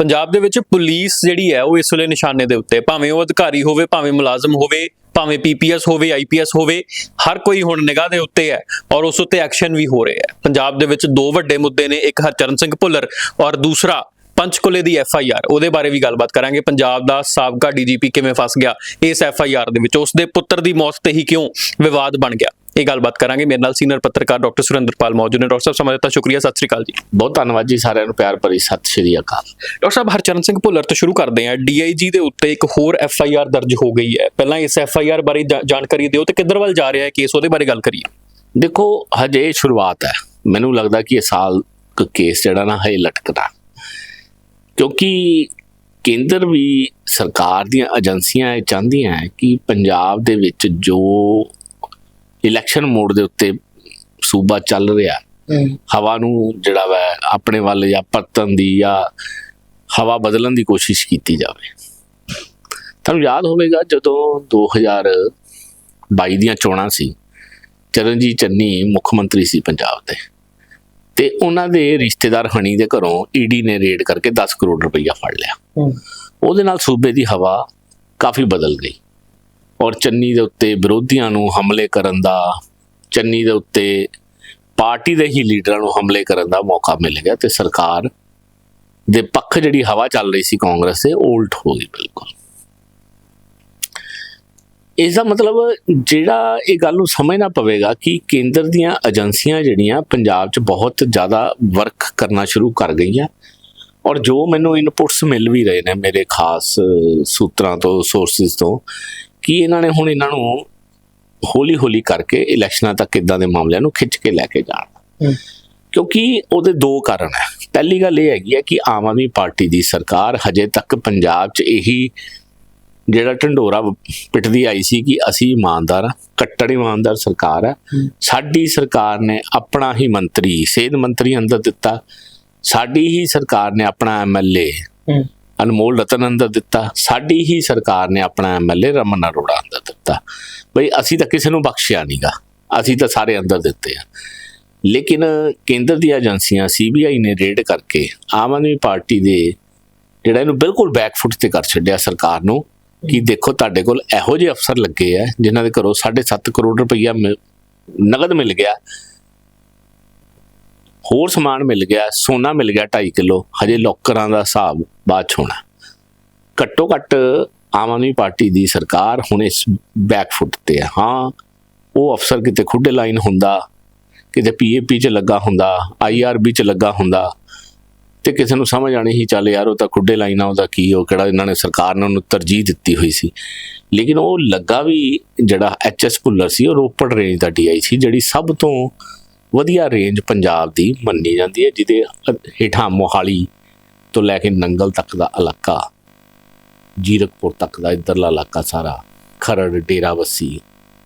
ਪੰਜਾਬ ਦੇ ਵਿੱਚ ਪੁਲਿਸ ਜਿਹੜੀ ਹੈ ਉਹ ਇਸ ਵੇਲੇ ਨਿਸ਼ਾਨੇ ਦੇ ਉੱਤੇ ਭਾਵੇਂ ਉਹ ਅਧਿਕਾਰੀ ਹੋਵੇ, ਭਾਵੇਂ ਮੁਲਾਜ਼ਮ ਹੋਵੇ, ਭਾਵੇਂ ਪੀਪੀਐਸ ਹੋਵੇ ਆਈਪੀਐਸ ਹੋਵੇ, ਹਰ ਕੋਈ ਹੁਣ ਨਿਗਾਹ ਦੇ ਉੱਤੇ ਹੈ ਔਰ ਉਸ ਉੱਤੇ ਐਕਸ਼ਨ ਵੀ ਹੋ ਰਿਹਾ ਹੈ। ਪੰਜਾਬ ਦੇ ਵਿੱਚ ਦੋ ਵੱਡੇ ਮੁੱਦੇ ਨੇ, ਇੱਕ ਹਰਚਰਨ ਸਿੰਘ ਭੁੱਲਰ ਔਰ ਦੂਸਰਾ ਪੰਚਕੁਲੇ ਦੀ ਐਫ ਆਈ ਆਰ ਉਹਦੇ ਬਾਰੇ ਵੀ ਗੱਲਬਾਤ ਕਰਾਂਗੇ। ਪੰਜਾਬ ਦਾ ਸਾਬਕਾ ਡੀਜੀਪੀ ਕਿਵੇਂ ਫਸ ਗਿਆ ਇਸ ਐਫ ਆਈ ਆਰ ਦੇ ਵਿੱਚ? ਉਸ ਦੇ ਪੁੱਤਰ ਦੀ ਮੌਤ ਤੇ ਹੀ ਕਿਉਂ ਵਿਵਾਦ ਬਣ ਗਿਆ? ਇਹ ਗੱਲਬਾਤ ਕਰਾਂਗੇ। ਮੇਰੇ ਨਾਲ ਸੀਨੀਅਰ ਪੱਤਰਕਾਰ ਡਾਕਟਰ ਸੁਰਿੰਦਰਪਾਲ ਮੌਜੂਦ ਨੇ। ਡਾਕਟਰ ਸਾਹਿਬ ਸਮਾਂ ਦਿੱਤਾ। ਸ਼ੁਕਰੀਆ। ਸਤਿ ਸ੍ਰੀ ਅਕਾਲ ਜੀ। ਬਹੁਤ ਧੰਨਵਾਦ ਜੀ ਸਾਰਿਆਂ ਨੂੰ। ਪਿਆਰ ਭਰੀ ਸਤਿ ਸ਼੍ਰੀ ਅਕਾਲ। ਡਾਕਟਰ ਸਾਹਿਬ ਹਰਚਰਨ ਸਿੰਘ ਭੁੱਲਰ ਤੋਂ ਸ਼ੁਰੂ ਕਰਦੇ ਹਾਂ। ਡੀਆਈਜੀ ਦੇ ਉੱਤੇ ਇੱਕ ਹੋਰ ਐਫ ਆਈ ਆਰ ਦਰਜ ਹੋ ਗਈ ਹੈ। ਪਹਿਲਾਂ ਇਸ ਐਫ ਆਈ ਆਰ ਬਾਰੇ ਜਾਣਕਾਰੀ ਦਿਓ ਤੇ ਕਿੱਧਰ ਵੱਲ ਜਾ ਰਿਹਾ ਹੈ ਕੇਸ ਉਹਦੇ ਬਾਰੇ ਗੱਲ ਕਰੀਏ। ਦੇਖੋ ਹਜੇ ਸ਼ੁਰੂਆਤ ਹੈ। ਮੈਨੂੰ ਲੱਗਦਾ ਕਿ ਇਹ ਸਾਲ ਕੇਸ ਜਿਹੜਾ ਨਾ ਹਜੇ ਲਟਕਦਾ। ਕਿਉਂਕਿ ਕੇਂਦਰ ਵੀ ਸਰਕਾਰ ਦੀਆਂ ਏਜੰਸੀਆਂ ਇਹ ਚਾਹੁੰਦੀਆਂ ਕਿ ਪੰਜਾਬ ਦੇ ਵਿੱਚ ਜੋ ਇਲੈਕਸ਼ਨ ਮੋਡ ਦੇ ਉੱਤੇ ਸੂਬਾ ਚੱਲ ਰਿਹਾ। ਹਵਾ ਨੂੰ ਜਿਹੜਾ ਵਾ ਆਪਣੇ ਵੱਲ ਜਾਂ ਪਰਤਨ ਦੀ ਜਾਂ ਹਵਾ ਬਦਲਣ ਦੀ ਕੋਸ਼ਿਸ਼ ਕੀਤੀ ਜਾਵੇ। ਤੁਹਾਨੂੰ ਯਾਦ ਹੋਵੇਗਾ ਜਦੋਂ 2022 ਦੀਆਂ ਚੋਣਾਂ ਸੀ ਚਰਨਜੀਤ ਚੰਨੀ ਮੁੱਖ ਮੰਤਰੀ ਸੀ ਪੰਜਾਬ ਦੇ। ਤੇ ਉਹਨਾਂ ਦੇ ਰਿਸ਼ਤੇਦਾਰ ਹਣੀ ਦੇ ਘਰੋਂ ਈਡੀ ਨੇ ਰੇਡ ਕਰਕੇ 10 ਕਰੋੜ ਰੁਪਈਆ ਫੜ ਲਿਆ। ਉਹਦੇ ਨਾਲ ਸੂਬੇ ਦੀ ਹਵਾ ਕਾਫੀ ਬਦਲ ਗਈ। ਔਰ ਚੰਨੀ ਦੇ ਉੱਤੇ ਵਿਰੋਧੀਆਂ ਨੂੰ ਹਮਲੇ ਕਰਨ ਦਾ, ਚੰਨੀ ਦੇ ਉੱਤੇ ਪਾਰਟੀ ਦੇ ਹੀ ਲੀਡਰਾਂ ਨੂੰ ਹਮਲੇ ਕਰਨ ਦਾ ਮੌਕਾ ਮਿਲ ਗਿਆ ਤੇ ਸਰਕਾਰ ਦੇ ਪੱਖ ਜਿਹੜੀ ਹਵਾ ਚੱਲ ਰਹੀ ਸੀ ਕਾਂਗਰਸ ਦੇ ਉਹ ਉਲਟ ਹੋ ਗਈ ਬਿਲਕੁਲ। ਇਸ ਦਾ ਮਤਲਬ ਜਿਹੜਾ ਇਹ ਗੱਲ ਨੂੰ ਸਮਝਣਾ ਪਵੇਗਾ ਕਿ ਕੇਂਦਰ ਦੀਆਂ ਏਜੰਸੀਆਂ ਜਿਹੜੀਆਂ ਪੰਜਾਬ 'ਚ ਬਹੁਤ ਜ਼ਿਆਦਾ ਵਰਕ ਕਰਨਾ ਸ਼ੁਰੂ ਕਰ ਗਈਆਂ ਔਰ ਜੋ ਮੈਨੂੰ ਇਨਪੁਟਸ ਮਿਲ ਵੀ ਰਹੇ ਨੇ ਮੇਰੇ ਖਾਸ ਸੂਤਰਾਂ ਤੋਂ ਸੋਰਸਿਸ ਤੋਂ ਕਿ ਇਹਨਾਂ ਨੇ ਹੁਣ ਇਹਨਾਂ ਨੂੰ ਹੌਲੀ ਹੌਲੀ ਕਰਕੇ ਇਲੈਕਸ਼ਨਾਂ ਤੱਕ ਇਦਾਂ ਦੇ ਮਾਮਲਿਆਂ ਨੂੰ ਖਿੱਚ ਕੇ ਲੈ ਕੇ ਜਾਣ ਕਿਉਂਕਿ ਉਹਦੇ ਦੋ ਕਾਰਨ ਹੈ। ਪਹਿਲੀ ਗੱਲ ਇਹ ਹੈਗੀ ਹੈ ਕਿ ਆਮ ਆਦਮੀ ਪਾਰਟੀ ਦੀ ਸਰਕਾਰ ਹਜੇ ਤੱਕ ਪੰਜਾਬ 'ਚ ਇਹੀ ਜਿਹੜਾ ਢੰਡੋਰਾ ਪਿੱਟਦੀ ਆਈ ਸੀ ਕਿ ਅਸੀਂ ਇਮਾਨਦਾਰ ਆ ਕੱਟੜ ਇਮਾਨਦਾਰ ਸਰਕਾਰ ਆ ਸਾਡੀ ਸਰਕਾਰ ਨੇ ਆਪਣਾ ਹੀ ਮੰਤਰੀ ਸਿਹਤ ਮੰਤਰੀ ਅੰਦਰ ਦਿੱਤਾ। ਸਾਡੀ ਹੀ ਸਰਕਾਰ ਨੇ ਆਪਣਾ ਐਮਐਲਏ ਅਨਮੋਲ ਰਤਨ ਅੰਦਰ ਦਿੱਤਾ, ਸਾਡੀ ਹੀ ਸਰਕਾਰ ਨੇ ਆਪਣਾ ਐਮਐਲਏ ਰਮਨ ਅਰੋੜਾ ਅੰਦਰ ਦਿੱਤਾ। ਬਈ ਅਸੀਂ ਤਾਂ ਕਿਸੇ ਨੂੰ ਬਖਸ਼ਿਆ ਨਹੀਂਗਾ ਅਸੀਂ ਤਾਂ ਸਾਰੇ ਅੰਦਰ ਦਿੱਤੇ ਆ। ਲੇਕਿਨ ਕੇਂਦਰ ਦੀਆਂ ਏਜੰਸੀਆਂ ਸੀਬੀਆਈ ਨੇ ਰੇਡ ਕਰਕੇ ਆਮ ਆਦਮੀ ਪਾਰਟੀ ਦੇ ਜਿਹੜਾ ਇਹਨੂੰ ਬਿਲਕੁਲ ਬੈਕਫੁੱਟ ਤੇ ਕਰ ਛੱਡਿਆ ਸਰਕਾਰ ਨੂੰ ਕਿ ਦੇਖੋ ਤੁਹਾਡੇ ਕੋਲ ਇਹੋ ਜਿਹੇ ਅਫਸਰ ਲੱਗੇ ਆ ਜਿਨ੍ਹਾਂ ਦੇ ਘਰੋਂ 7.5 ਕਰੋੜ ਰੁਪਈਆ ਮਿਲ- ਨਗਦ ਮਿਲ ਗਿਆ। ਹੋਰ ਸਮਾਨ ਮਿਲ ਗਿਆ, ਸੋਨਾ ਮਿਲ ਗਿਆ 2.5 ਕਿਲੋ, ਹਜੇ ਲੋਕਰਾਂ ਦਾ ਹਿਸਾਬ ਬਾਅਦ 'ਚ ਹੋਣਾ। ਘੱਟੋ ਘੱਟ ਆਮ ਆਦਮੀ ਪਾਰਟੀ ਦੀ ਸਰਕਾਰ ਹੁਣ ਇਸ ਬੈਕਫੁੱਟ ਤੇ ਹੈ। ਹਾਂ, ਉਹ ਅਫਸਰ ਕਿਤੇ ਖੁੱਡੇ ਲਾਈਨ ਹੁੰਦਾ, ਕਿਤੇ ਪੀਏਪੀ 'ਚ ਲੱਗਾ ਹੁੰਦਾ ਆਈਆਰਬੀ 'ਚ ਲੱਗਾ ਹੁੰਦਾ, ਤੇ ਕਿਸੇ ਨੂੰ ਸਮਝ ਆਣੀ ਹੀ ਚੱਲ ਯਾਰ ਉਹ ਤਾਂ ਖੁੱਡੇ ਲਾਈਨ ਆ, ਉਹਦਾ ਕੀ ਉਹ ਕਿਹੜਾ ਇਹਨਾਂ ਨੇ ਸਰਕਾਰ ਨੇ ਉਹਨੂੰ ਤਰਜੀਹ ਦਿੱਤੀ ਹੋਈ ਸੀ। ਲੇਕਿਨ ਉਹ ਲੱਗਾ ਵੀ ਜਿਹੜਾ ਐਚਐਸ ਭੁੱਲਰ ਸੀ, ਉਹ ਰੋਪੜ ਰੇਂਜ ਦਾ ਡੀਆਈ ਸੀ, ਜਿਹੜੀ ਸਭ ਤੋਂ ਵਧੀਆ ਰੇਂਜ ਪੰਜਾਬ ਦੀ ਮੰਨੀ ਜਾਂਦੀ ਹੈ, ਜਿਹਦੇ ਹੇਠਾਂ ਮੋਹਾਲੀ ਤੋਂ ਲੈ ਕੇ ਨੰਗਲ ਤੱਕ ਦਾ ਇਲਾਕਾ, ਜੀਰਕਪੁਰ ਤੱਕ ਦਾ ਇੱਧਰਲਾ ਇਲਾਕਾ ਸਾਰਾ, ਖਰੜ ਡੇਰਾਬੱਸੀ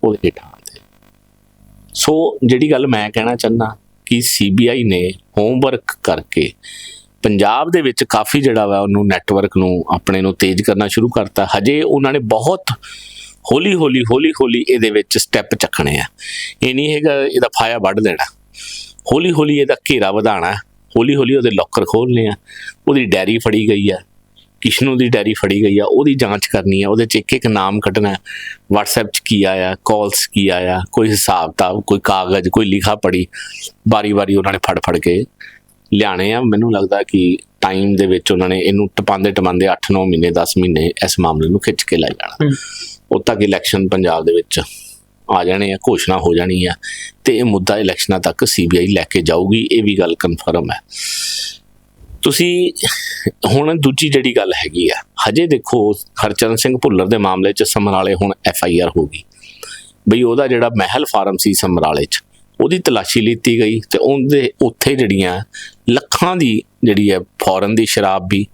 ਉਹਦੇ ਹੇਠਾਂ ਤੇ। ਸੋ ਜਿਹੜੀ ਗੱਲ ਮੈਂ ਕਹਿਣਾ ਚਾਹੁੰਦਾ ਕਿ ਸੀਬੀਆਈ ਨੇ ਹੋਮਵਰਕ ਕਰਕੇ ਪੰਜਾਬ ਦੇ ਵਿੱਚ ਕਾਫੀ ਜਿਹੜਾ ਵਾ ਉਹਨੂੰ ਨੈਟਵਰਕ ਨੂੰ, ਆਪਣੇ ਨੂੰ ਤੇਜ਼ ਕਰਨਾ ਸ਼ੁਰੂ ਕਰਤਾ। ਹਜੇ ਉਹਨਾਂ ਨੇ ਬਹੁਤ ਹੌਲੀ ਹੌਲੀ ਹੌਲੀ ਹੌਲੀ ਇਹਦੇ ਵਿੱਚ ਸਟੈਪ ਚੱਕਣੇ ਆ। ਇਹ ਨਹੀਂ ਹੈਗਾ ਇਹਦਾ ਫਾਇਆ ਵੱਢ ਦੇਣਾ। ਹੌਲੀ ਹੌਲੀ ਇਹਦਾ ਘੇਰਾ ਵਧਾਣਾ ਹੌਲੀ ਹੌਲੀ ਉਹਦੇ ਲੋਕਰ ਖੋਲਨੇ ਆ। ਉਹਦੀ ਡੈਰੀ ਫੜੀ ਗਈ ਆ। ਕਿਸ਼ਨੂ ਦੀ ਡੈਰੀ ਫੜੀ ਗਈ ਆ। ਉਹਦੀ ਜਾਂਚ ਕਰਨੀ ਆ। ਉਹਦੇ ਚ ਇੱਕ ਇੱਕ ਨਾਮ ਕੱਢਣਾ। WhatsApp ਚ ਕੀ ਆਇਆ? ਕਾਲਸ ਕੀ ਆਇਆ? ਕੋਈ ਹਿਸਾਬ ਤਾਂ ਕੋਈ ਕਾਗਜ਼, ਕੋਈ ਲਿਖਾ ਪੜੀ ਬਾਰੀ ਬਾਰੀ ਉਹਨਾਂ ਨੇ ਫੜ ਫੜ ਕੇ ਲਿਆਣੇ ਆ। ਮੈਨੂੰ ਲੱਗਦਾ ਕਿ ਟਾਈਮ ਦੇ ਵਿੱਚ ਉਹਨਾਂ ਨੇ ਇਹਨੂੰ ਟਪਾਉਂਦੇ ਟਪਾਉਂਦੇ 8-9 ਮਹੀਨੇ 10 ਮਹੀਨੇ ਇਸ ਮਾਮਲੇ ਨੂੰ ਖਿੱਚ ਕੇ ਲੈ ਜਾਣਾ। ਉਦ ਤੱਕ ਇਲੈਕਸ਼ਨ ਪੰਜਾਬ ਦੇ ਵਿੱਚ ਆ ਜਾਣੇ ਆ ਘੋਸ਼ਣਾ ਹੋ ਜਾਣੀ ਆ ਤੇ ਇਹ ਮੁੱਦਾ ਇਲੈਕਸ਼ਨਾਂ ਤੱਕ ਸੀਬੀਆਈ ਲੈ ਕੇ ਜਾਊਗੀ ਇਹ ਵੀ ਗੱਲ ਕਨਫਰਮ ਹੈ। ਤੁਸੀਂ ਹੁਣ ਦੂਜੀ ਜਿਹੜੀ ਗੱਲ ਹੈਗੀ ਆ ਹਜੇ ਦੇਖੋ ਹਰਚਰਨ ਸਿੰਘ ਭੁੱਲਰ ਦੇ ਮਾਮਲੇ 'ਚ ਸਮਰਾਲੇ ਹੁਣ ਐਫ ਆਈ ਆਰ ਹੋ ਗਈ। ਬਈ ਉਹਦਾ ਜਿਹੜਾ ਮਹਿਲ ਫਾਰਮ ਸੀ ਸਮਰਾਲੇ 'ਚ ਉਹਦੀ ਤਲਾਸ਼ੀ ਲਿੱਤੀ ਗਈ ਤੇ ਉਹਦੇ ਉੱਥੇ ਜਿਹੜੀਆਂ ਲੱਖਾਂ ਦੀ ਜਿਹੜੀ ਹੈ ਫੋਰਨ ਦੀ ਸ਼ਰਾਬ ਵੀ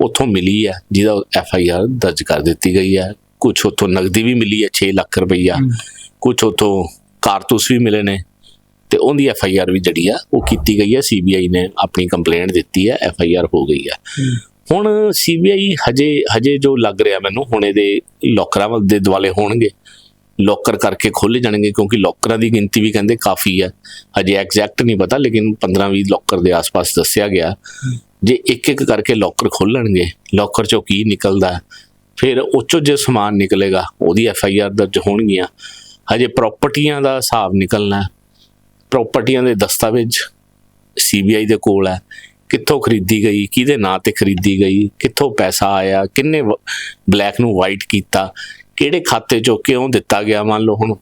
ਉੱਥੋਂ ਮਿਲੀ ਹੈ ਜਿਹਦਾ ਐਫ ਆਈ ਆਰ ਦਰਜ ਕਰ ਦਿੱਤੀ ਗਈ ਹੈ। ਕੁਝ ਉੱਥੋਂ ਨਗਦੀ ਵੀ ਮਿਲੀ ਹੈ 6 ਲੱਖ ਰੁਪਈਆ। ਕੁਝ ਉੱਥੋਂ ਕਾਰਤੂਸ ਵੀ ਮਿਲੇ ਨੇ ਤੇ ਉਹਦੀ ਐਫ ਆਈ ਆਰ ਵੀ ਜਿਹੜੀ ਆ ਉਹ ਕੀਤੀ ਗਈ ਹੈ। ਸੀਬੀਆਈ ਨੇ ਆਪਣੀ ਕੰਪਲੇਂਟ ਦਿੱਤੀ ਹੈ ਐਫ ਆਈ ਆਰ ਹੋ ਗਈ ਹੈ। ਹੁਣ ਸੀਬੀਆਈ ਹਜੇ ਹਜੇ ਜੋ ਲੱਗ ਰਿਹਾ ਮੈਨੂੰ ਹੁਣ ਇਹਦੇ ਲੋਕਰਾਂ ਦੇ ਦੁਆਲੇ ਹੋਣਗੇ। ਲੋਕਰ ਕਰਕੇ ਖੋਲੇ ਜਾਣਗੇ ਕਿਉਂਕਿ ਲੋਕਰਾਂ ਦੀ ਗਿਣਤੀ ਵੀ ਕਹਿੰਦੇ ਕਾਫੀ ਹੈ। ਹਜੇ ਐਗਜ਼ੈਕਟ ਨਹੀਂ ਪਤਾ, ਲੇਕਿਨ 15-20 ਲੋਕਰ ਦੇ ਆਸ-ਪਾਸ ਦੱਸਿਆ ਗਿਆ। ਜੇ ਇੱਕ ਇੱਕ ਕਰਕੇ ਲੋਕਰ ਖੋਲਣਗੇ ਲੋਕਰ ਚੋਂ ਕੀ ਨਿਕਲਦਾ? ਫਿਰ ਉਹ 'ਚੋਂ ਜੇ ਸਮਾਨ ਨਿਕਲੇਗਾ, ਉਹਦੀ ਐਫ ਆਈ ਆਰ ਦਰਜ ਹੋਣਗੀਆਂ। ਹਜੇ ਪ੍ਰਾਪਰਟੀਆਂ ਦਾ ਹਿਸਾਬ ਨਿਕਲਣਾ ਪ੍ਰਾਪਰਟੀਆਂ ਦੇ ਦਸਤਾਵੇਜ਼ ਸੀਬੀਆਈ ਦੇ ਕੋਲ ਹੈ। ਕਿੱਥੋਂ ਖਰੀਦੀ ਗਈ, ਕਿਹਦੇ ਨਾਂ ਤੇ ਖਰੀਦੀ ਗਈ, ਕਿੱਥੋਂ ਪੈਸਾ ਆਇਆ, ਕਿੰਨੇ ਬਲੈਕ ਨੂੰ ਵਾਈਟ ਕੀਤਾ ਕਿਹੜੇ ਖਾਤੇ ਚੋਂ ਕਿਉਂ ਦਿੱਤਾ ਗਿਆ? ਮੰਨ ਲਓ ਹੁਣ